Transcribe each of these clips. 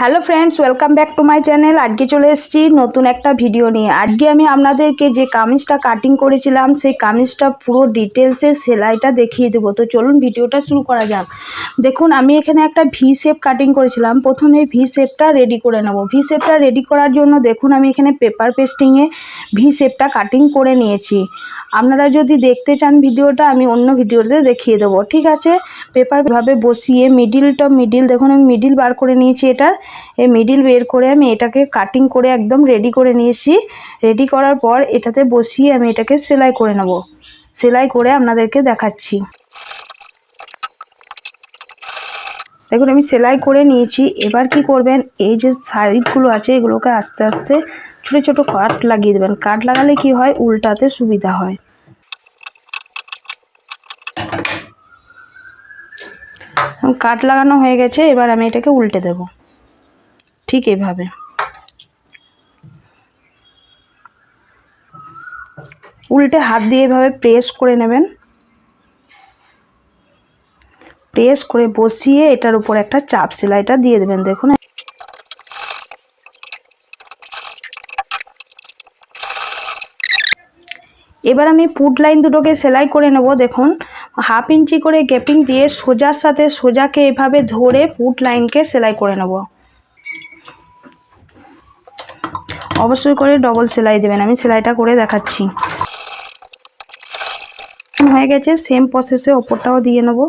Hello friends welcome back to my channel আজকে চলে এসেছি নতুন একটা ভিডিও নিয়ে। আজকে আমি আপনাদেরকে যে কামিজটা কাটিং করেছিলাম, সেই কামিজটা পুরো ডিটেলসে সেলাইটা দেখিয়ে দেবো। তো চলুন ভিডিওটা শুরু করা যাক। দেখুন, আমি এখানে একটা ভি শেপ কাটিং করেছিলাম। প্রথমে ভি শেপটা রেডি করে নেব। ভি শেপটা রেডি করার জন্য দেখুন, আমি এখানে পেপার পেস্টিংয়ে ভি শেপটা কাটিং করে নিয়েছি। আপনারা যদি দেখতে চান ভিডিওটা আমি অন্য ভিডিওতে দেখিয়ে দেবো। ঠিক আছে? পেপারভাবে বসিয়ে মিডিলটা মিডিল দেখুন, আমি মিডিল বার করে নিয়েছি এটার এই মিডিল বের করে আমি এটাকে কাটিং করে একদম রেডি করে নিয়েছি। রেডি করার পর এটাতে বসিয়ে আমি এটাকে সেলাই করে নেব। সেলাই করে আপনাদেরকে দেখাচ্ছি। দেখুন, আমি সেলাই করে নিয়েছি। এবার কি করবেন? এই যে সাইডগুলো আছে, এগুলোকে আস্তে আস্তে ছোটো ছোটো কাট লাগিয়ে দেবেন। কাট লাগালে কি হয়? উল্টাতে সুবিধা হয়। কাট লাগানো হয়ে গেছে, এবার আমি এটাকে উল্টে দেব। ঠিক এভাবে। উল্টে হাত দিয়ে এভাবে প্রেস করে নেবেন। প্রেস করে বসিয়ে এটার উপর একটা চাপ সেলাইটা দিয়ে দেবেন, দেখুন। এবার আমি পুট লাইন দুটোকে সেলাই করে নেব, দেখুন। হাফ ইঞ্চি করে গ্যাপিং দিয়ে সোজার সাথে সোজাকে এভাবে ধরে পুট লাইনকে সেলাই করে নেব। অবশ্যই করে ডবল সেলাই দেবেন। আমি সেলাইটা করে দেখাচ্ছি। হয়ে গেছে সেম প্রসেসে ওপরটাও দিয়ে নেব।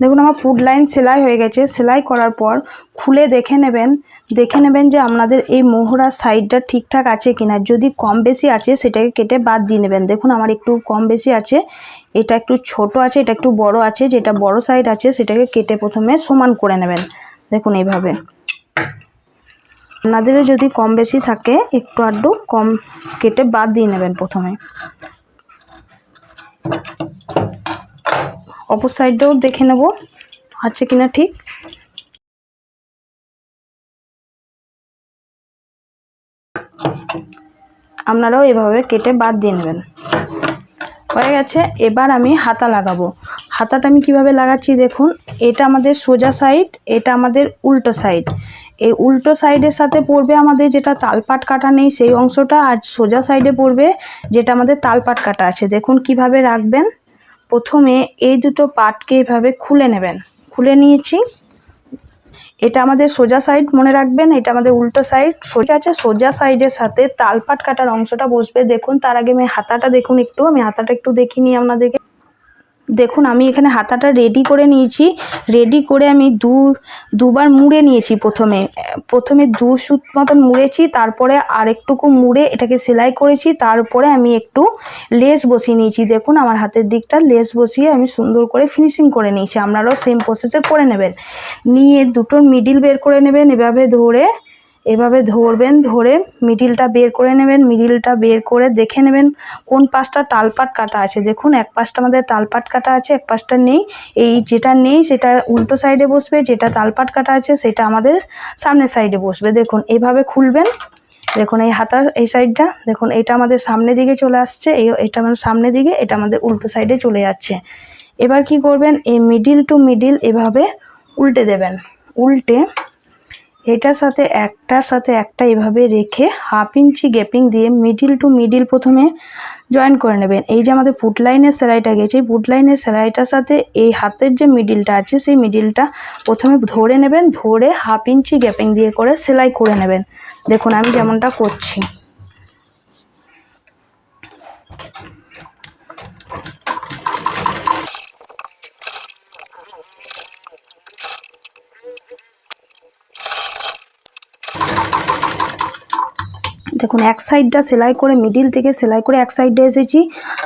দেখুন আমার পুট লাইন সেলাই হয়ে গেছে। সেলাই করার পর খুলে দেখে নেবেন। দেখে নেবেন যে আপনাদের এই মোহরার সাইডটা ঠিকঠাক আছে কিনা। যদি কম বেশি আছে, সেটাকে কেটে বাদ দিয়ে নেবেন। দেখুন আমার একটু কম বেশি আছে। এটা একটু ছোট আছে, এটা একটু বড় আছে। যেটা বড় সাইড আছে, সেটাকে কেটে প্রথমে সমান করে নেবেন। দেখুন এইভাবে। আপনাদের যদি কম বেশি থাকে, একটু আধটু কম কেটে বাদ দিয়ে নেবেন প্রথমে। অপর সাইডটাও দেখে নেব, আছে কিনা ঠিক। আপনারাও এভাবে কেটে বাদ দিয়ে নেবেন। হয়ে গেছে, এবার আমি হাতা লাগাবো। হাতাটা আমি কীভাবে লাগাচ্ছি দেখুন, এটা আমাদের সোজা সাইড, এটা আমাদের উল্টো সাইড। এই উল্টো সাইডের সাথে পড়বে আমাদের যেটা তালপাট কাটা নেই, সেই অংশটা, আর সোজা সাইডে পড়বে যেটা আমাদের তালপাট কাটা আছে। দেখুন কীভাবে রাখবেন। প্রথমে এই দুটো পাটকে এভাবে খুলে নেবেন। খুলে নিয়েছি। এটা আমাদের সোজা সাইড মনে রাখবেন, এটা আমাদের উল্টো সাইড সোজা আছে, সোজা সাইডের সাথে তালপাট কাটার অংশটা বসবে। দেখুন, তার আগে আমি হাতাটা দেখুন একটু। আমি হাতাটা একটু দেখিনি আপনাদেরকে। দেখুন, আমি এখানে হাতাটা রেডি করে নিয়েছি। রেডি করে আমি দু, দুবার মুড়ে নিয়েছি প্রথমে। প্রথমে দু সুত মতন মুড়েছি, তারপরে আরেকটুকু মুড়ে এটাকে সেলাই করেছি, তারপরে আমি একটু লেস বসিয়ে নিয়েছি। দেখুন, আমার হাতের দিকটা লেস বসিয়ে আমি সুন্দর করে ফিনিশিং করে নিয়েছি। আপনারাও সেম প্রসেসে করে নেবেন। নিয়ে দুটোর মিডিল বের করে নেবেন, এভাবে ধরে এভাবে ধরবেন, ধরে মিডিলটা বের করে নেবেন মিডিলটা বের করে দেখে নেবেন কোন পাশটা তালপাট কাটা আছে। দেখুন, এক পাশটা আমাদের তালপাট কাটা আছে, এক পাশটা নেই। এই যেটা নেই, সেটা উল্টো সাইডে বসবে, যেটা তালপাট কাটা আছে, সেটা আমাদের সামনের সাইডে বসবে। দেখুন, এভাবে খুলবেন। দেখুন, এই হাতার, এই সাইডটা দেখুন, এটা আমাদের সামনের দিকে চলে আসছে, এই, এটা আমাদের সামনের দিকে, এটা আমাদের উল্টো সাইডে চলে যাচ্ছে। এবার কি করবেন, এই মিডিল টু মিডিল এভাবে উল্টে দেবেন। উল্টে এটার সাথে একটার সাথে একটা এভাবে রেখে হাফ ইঞ্চি গ্যাপিং দিয়ে মিডিল টু মিডিল প্রথমে জয়েন করে নেবেন। এই যে আমাদের পুট লাইনের সেলাইটা গেছে পুট লাইনের সেলাইটার সাথে এই হাতের যে মিডিলটা আছে, সেই মিডিলটা প্রথমে ধরে নেবেন, ধরে হাফ ইঞ্চি গ্যাপিং দিয়ে করে সেলাই করে নেবেন। দেখুন, আমি যেমনটা করছি। দেখুন, এক সাইডটা সেলাই করে মিডিল থেকে সেলাই করে এক সাইডে এসেছি।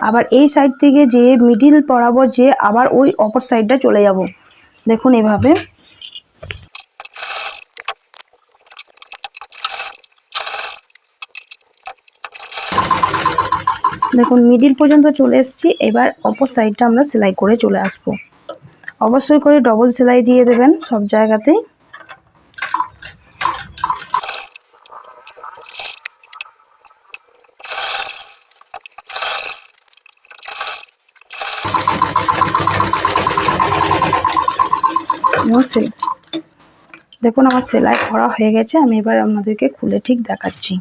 আবার এই সাইড থেকে যে মিডিল পরাবো, যে আবার ওই অপর সাইডটা চলে যাব। দেখুন এভাবে। দেখুন মিডিল পর্যন্ত চলে এসেছি। এবার অপর সাইডটা আমরা সেলাই করে চলে আসব। অবশ্যই করে ডবল সেলাই দিয়ে দেবেন সব জায়গাতেই। সেলাই দেখুন আমার সেলাই করা হয়ে গেছে, আমি এবার আপনাদেরকে খুলে ঠিক দেখাচ্ছি।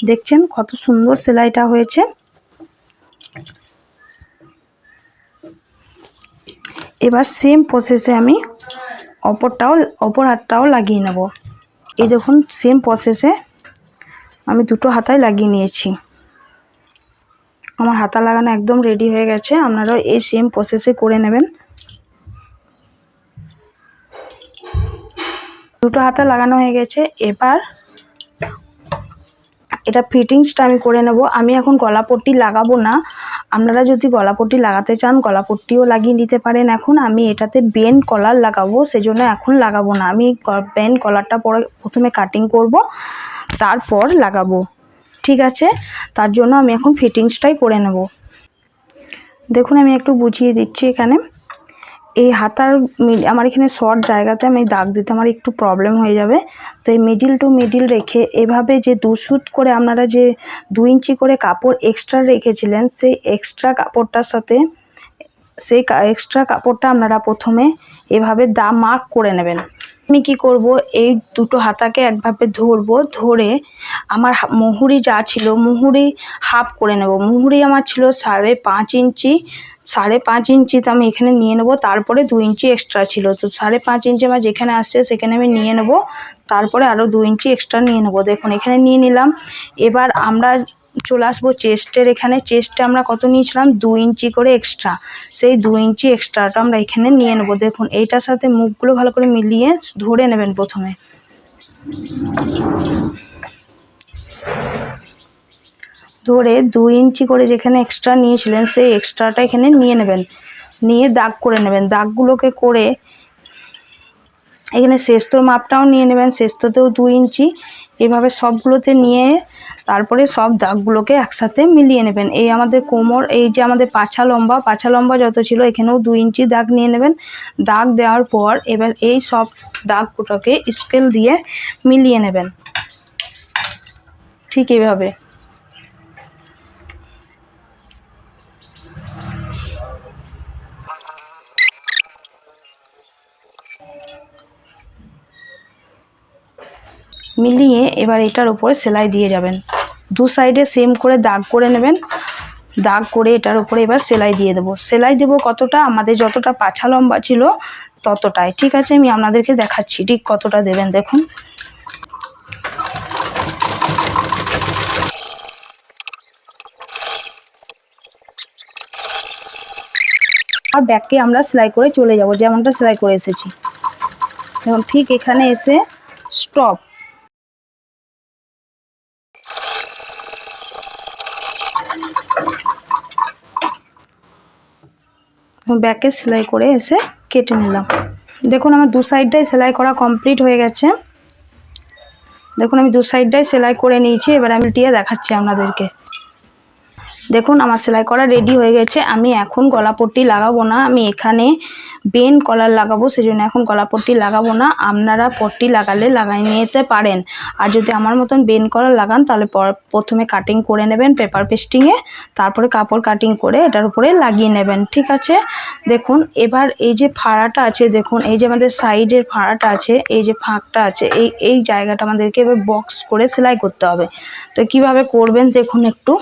দেখছেন কত সুন্দর সেলাইটা হয়েছে? এবার সেম প্রসেসে আমি অপরটাও, অপর হাতটাও লাগিয়ে নেব। এই দেখুন সেম প্রসেসে আমি দুটো হাতায় লাগিয়ে নিয়েছি। আমার হাতা লাগানো একদম রেডি হয়ে গেছে, আপনারাও এই সেম প্রসেসে করে নেবেন। দুটো হাতা লাগানো হয়ে গেছে, এবার এটা ফিটিংসটা আমি করে নেব। আমি এখন গলাপট্টি লাগাবো না, আপনারা যদি গলাপট্টি লাগাতে চান, গলাপট্টিও লাগিয়ে নিতে পারেন। এখন আমি এটাতে বেন কলার লাগাবো, সেজন্য এখন লাগাবো না। আমি বেন কলারটা পরে প্রথমে কাটিং করব, তারপর লাগাবো। ঠিক আছে? তার জন্য আমি এখন ফিটিংসটাই করে নেব। দেখুন, আমি একটু বুঝিয়ে দিচ্ছি এখানে। এই হাতার আমার এখানে শর্ট জায়গাতে আমি দাগ দিতে আমার একটু প্রবলেম হয়ে যাবে। তো এই মিডিল টু মিডিল রেখে এভাবে যে দু শুট করে আপনারা যে দু ইঞ্চি করে কাপড় এক্সট্রা রেখেছিলেন, সেই এক্সট্রা কাপড়টার সাথে, সেই এক্সট্রা কাপড়টা আপনারা প্রথমে এভাবে দা মার্ক করে নেবেন। আমি কি করব? এই দুটো হাতাকে একভাবে ধরবো, ধরে আমার মুহুরি যা ছিল, মুহুরি হাফ করে নেব। মুহুরি আমার ছিল সাড়ে পাঁচ ইঞ্চি, সাড়ে পাঁচ ইঞ্চি তো আমি এখানে নিয়ে নেব, তারপরে দু ইঞ্চি এক্সট্রা ছিল। তো সাড়ে পাঁচ ইঞ্চি আমার যেখানে আসছে, সেখানে আমি নিয়ে নেব, তারপরে আরও দু ইঞ্চি এক্সট্রা নিয়ে নেব। দেখুন, এখানে নিয়ে নিলাম। এবার আমরা চলে আসব চেস্টের এখানে। চেস্টে আমরা কত নিয়েছিলাম? দু ইঞ্চি করে এক্সট্রা সেই দু ইঞ্চি এক্সট্রাটা আমরা এখানে নিয়ে নেব। দেখুন, এইটার সাথে মুখগুলো ভালো করে মিলিয়ে ধরে নেবেন প্রথমে। ধরে দু ইঞ্চি করে যেখানে এক্সট্রা নিয়েছিলেন, সেই এক্সট্রাটা এখানে নিয়ে নেবেন। নিয়ে দাগ করে নেবেন। দাগগুলোকে করে এখানে শেস্তর মাপটাও নিয়ে নেবেন। শেস্ততেও দু ইঞ্চি। এভাবে সবগুলোতে নিয়ে তারপরে সব দাগগুলোকে একসাথে মিলিয়ে নেবেন। এই আমাদের কোমর, এই যে আমাদের পাছা লম্বা পাছা লম্বা যত ছিল, এখানেও দু ইঞ্চি দাগ নিয়ে নেবেন। দাগ দেওয়ার পর এবার এই সব দাগগুলোকে স্কেল দিয়ে মিলিয়ে নেবেন। ঠিক এইভাবে। মিলিয়ে এবার এটার উপরে সেলাই দিয়ে যাবেন। দু সাইডে সেম করে দাগ করে নেবেন। দাগ করে এটার উপরে এবার সেলাই দিয়ে দেবো। সেলাই দেবো কতটা? আমাদের যতটা পাছা লম্বা ছিল ততটাই। ঠিক আছে, আমি আপনাদেরকে দেখাচ্ছি ঠিক কতটা দেবেন, দেখুন। আর ব্যাগকে আমরা সেলাই করে চলে যাব, যেমনটা সেলাই করে এসেছি। দেখুন, ঠিক এখানে এসে স্টপ ব্যাকে সেলাই করে এসে কেটে নিলাম। দেখুন আমার দু সাইডটাই সেলাই করা কমপ্লিট হয়ে গেছে। দেখুন আমি দু সাইডটাই সেলাই করে নিয়েছি, এবার আমি টিয়ে দেখাচ্ছি আপনাদেরকে। দেখুন আমার সেলাই করা রেডি হয়ে গেছে। আমি এখন গলাপট্টি লাগাবো না। আমি এখানে বেন কলার লাগাবো, সেজন্য এখন গলাপট্টি লাগাবো না। আপনারা পট্টি লাগালে লাগাই নিতে পারেন। আর যদি আমার মতন বেন কলার লাগান, তাহলে পর- প্রথমে কাটিং করে নেবেন পেপার পেস্টিংয়ে তারপরে কাপড় কাটিং করে এটার উপরে লাগিয়ে নেবেন, ঠিক আছে? দেখুন, এবার এই যে ফাড়াটা আছে, দেখুন, এই যে আমাদের সাইডের ফাড়াটা আছে, এই যে ফাঁকটা আছে, এই এই জায়গাটা আমাদেরকে এবার বক্স করে সেলাই করতে হবে। তো কীভাবে করবেন, দেখুন একটু।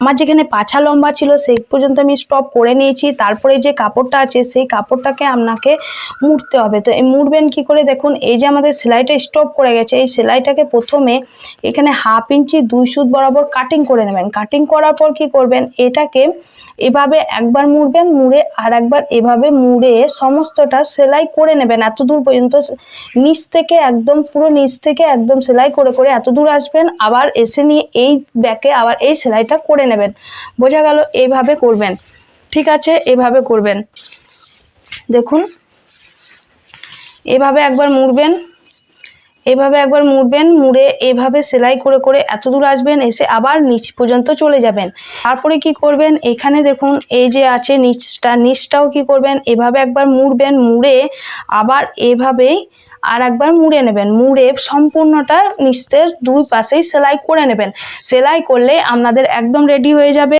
আমার যেখানে পাছা লম্বা ছিল, সেই পর্যন্ত আমি স্টপ করে নিয়েছি। তারপরে যে কাপড়টা আছে, সেই কাপড়টাকে আপনাকে মুড়তে হবে। তো এই মুড়বেন কি করে? দেখুন, এই যে আমাদের সেলাইটা স্টপ করে গেছে, এই সেলাইটাকে প্রথমে এখানে হাফ ইঞ্চি, দুই সুত বরাবর কাটিং করে নেবেন। কাটিং করার পর কি করবেন? এটাকে এভাবে একবার মুড়বেন, মুড়ে আর একবার এভাবে মুড়ে সমস্তটা সেলাই করে নেবেন। এত দূর পর্যন্ত নিচ থেকে একদম, পুরো নিচ থেকে একদম সেলাই করে করে এত দূর আসবেন, আবার এসে নিয়ে এই ব্যাকে আবার এই সেলাইটা করে নেবেন। বোঝা গেল এইভাবে করবেন। ঠিক আছে, এভাবে করবেন। দেখুন, এভাবে একবার মুড়বেন, এভাবে একবার মুড়বেন, মুড়ে এভাবে সেলাই করে করে এত দূর আসবেন, এসে আবার নিচ পর্যন্ত চলে যাবেন। তারপরে কি করবেন? এখানে দেখুন, এই যে আছে নিচটা, নিচটাও কি করবেন? এভাবে একবার মুড়বেন, মুড়ে আবার এভাবেই আর একবার মুড়ে নেবেন। মুড়ে সম্পূর্ণটা নিচের দুই পাশেই সেলাই করে নেবেন। সেলাই করলে আপনাদের একদম রেডি হয়ে যাবে।